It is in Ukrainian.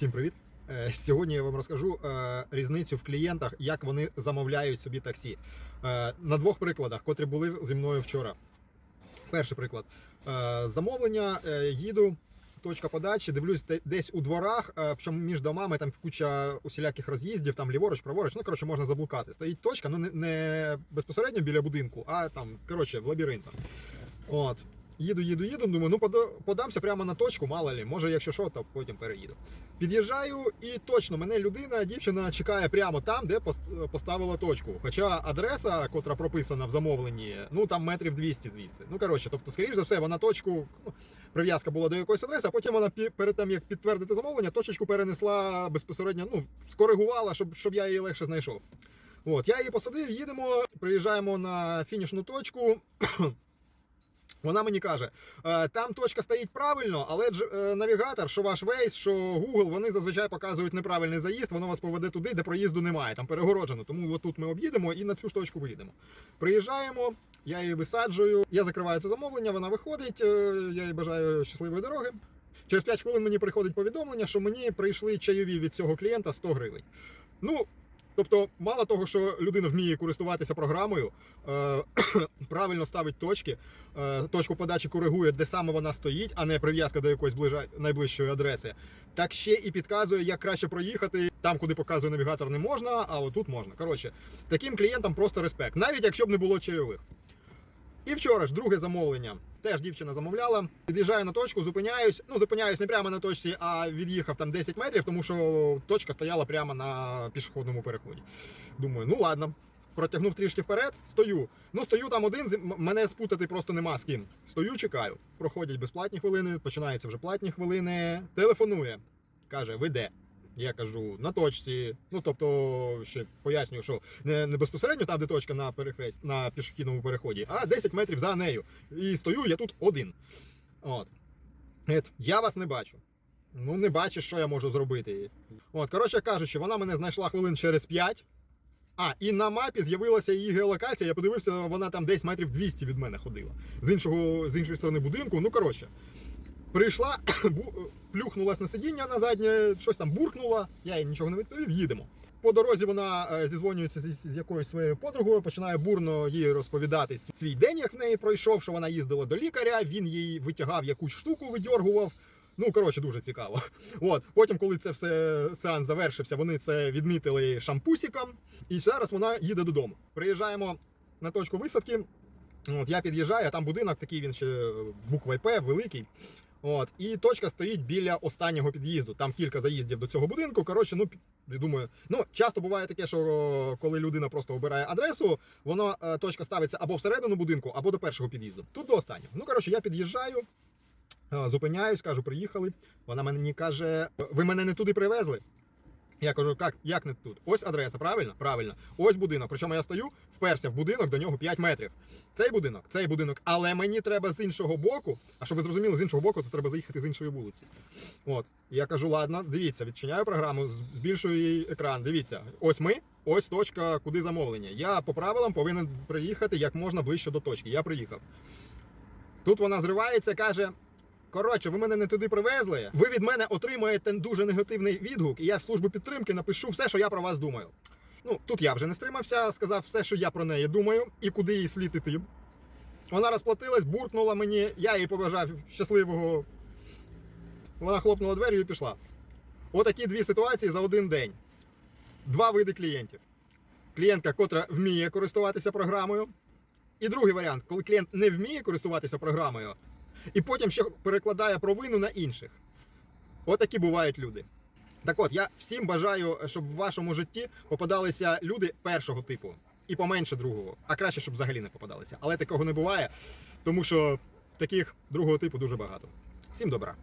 Всім привіт! Е, Сьогодні я вам розкажу е, різницю в клієнтах, як вони замовляють собі таксі. Е, На двох прикладах, котрі були зі мною вчора. Перший приклад. Замовлення, їду, точка подачі, дивлюсь десь у дворах, між домами там куча усіляких роз'їздів, там ліворуч, праворуч, ну коротше, можна заблукати. Стоїть точка, ну не безпосередньо біля будинку, а там, коротше, в лабіринтах. От. Їду, їду, їду. Думаю, ну подамся прямо на точку, мало лі, може, якщо що, то потім переїду. Під'їжджаю, і точно мене людина, дівчина чекає прямо там, де поставила точку. Хоча адреса, котра прописана в замовленні, ну там метрів 200 звідси. Ну коротше, тобто, скоріш за все, вона точку ну, прив'язка була до якоїсь адреси, а потім вона перед тим як підтвердити замовлення, точечку перенесла безпосередньо, ну скоригувала, щоб, щоб я її легше знайшов. От, я її посадив, їдемо, приїжджаємо на фінішну точку. Вона мені каже, «Е, там точка стоїть правильно, але е, навігатор, що ваш Waze, що Google, вони зазвичай показують неправильний заїзд, воно вас поведе туди, де проїзду немає, там перегороджено. Тому отут ми об'їдемо і на цю ж точку виїдемо. Приїжджаємо, я її висаджую, я закриваю це замовлення, вона виходить, е, я їй бажаю щасливої дороги. Через 5 хвилин мені приходить повідомлення, що мені прийшли чайові від цього клієнта 100 гривень. Ну, тобто, мало того, що людина вміє користуватися програмою, е, правильно ставить точки, е, точку подачі коригує, де саме вона стоїть, а не прив'язка до якоїсь ближа... найближчої адреси. Так ще і підказує, як краще проїхати. Там, куди показує навігатор, не можна, а отут можна. Коротше, таким клієнтам просто респект, навіть якщо б не було чайових. І вчора ж друге замовлення. Теж дівчина замовляла. Під'їжджаю на точку, зупиняюсь. Ну, зупиняюсь не прямо на точці, а від'їхав там 10 метрів, тому що точка стояла прямо на пішохідному переході. Думаю, ну ладно. Протягнув трішки вперед, стою. Ну, стою там один, мене спутати просто нема з ким. Стою, чекаю. Проходять безплатні хвилини, починаються вже платні хвилини. Телефонує. Каже, ви де? Я кажу, на точці. Ну, тобто, ще пояснюю, що не, не безпосередньо там, де точка на перехрест, на пішохідному переході, а 10 метрів за нею. І стою я тут один. От. Я вас не бачу. Ну, не бачиш, що я можу зробити. От, коротше кажучи, вона мене знайшла хвилин через 5. А, і на мапі з'явилася її геолокація. Я подивився, вона там десь метрів 200 від мене ходила. З іншого, з іншої сторони будинку. Ну, коротше, прийшла, плюхнулась на сидіння на заднє, щось там буркнула. Я їй нічого не відповів, їдемо. По дорозі вона е, зізвонюється з, якоюсь своєю подругою, починає бурно їй розповідати свій день, як в неї пройшов, що вона їздила до лікаря, він їй витягав якусь штуку, видьоргував. Ну, коротше, дуже цікаво. От. Потім, коли це все сеанс завершився, вони це відмітили шампусиком. І зараз вона їде додому. Приїжджаємо на точку висадки. От, я під'їжджаю, а там будинок такий, він ще буквою П, великий. От, і точка стоїть біля останнього під'їзду. Там кілька заїздів до цього будинку. Коротше, ну думаю, ну часто буває таке, що коли людина просто обирає адресу, воно е, точка ставиться або всередину будинку, або до першого під'їзду. Тут до останнього. Ну коротше, я під'їжджаю. е, Зупиняюсь, кажу, приїхали. Вона мені каже: ви мене не туди привезли. Я кажу, як, як не тут? Ось адреса, правильно? Правильно. Ось будинок. Причому я стою, вперся в будинок, до нього 5 метрів. Цей будинок, цей будинок, але мені треба з іншого боку. А щоб ви зрозуміли, з іншого боку, це треба заїхати з іншої вулиці. От. Я кажу, ладно, дивіться, відчиняю програму, збільшую екран. Дивіться, ось ми, ось точка, куди замовлення. Я по правилам повинен приїхати як можна ближче до точки. Я приїхав. Тут вона зривається, каже. Коротше, ви мене не туди привезли. Ви від мене отримаєте дуже негативний відгук, і я в службу підтримки напишу все, що я про вас думаю. Ну, тут я вже не стримався, сказав все, що я про неї думаю, і куди їй слід іти. Вона розплатилась, буркнула мені, я їй побажав щасливого. Вона хлопнула двері і пішла. Отакі дві ситуації за один день. Два види клієнтів. Клієнтка, котра вміє користуватися програмою. І другий варіант, коли клієнт не вміє користуватися програмою, і потім ще перекладає провину на інших. Отакі бувають люди. Так от, я всім бажаю, щоб в вашому житті попадалися люди першого типу і поменше другого, а краще, щоб взагалі не попадалися. Але такого не буває, тому що таких другого типу дуже багато. Всім добра.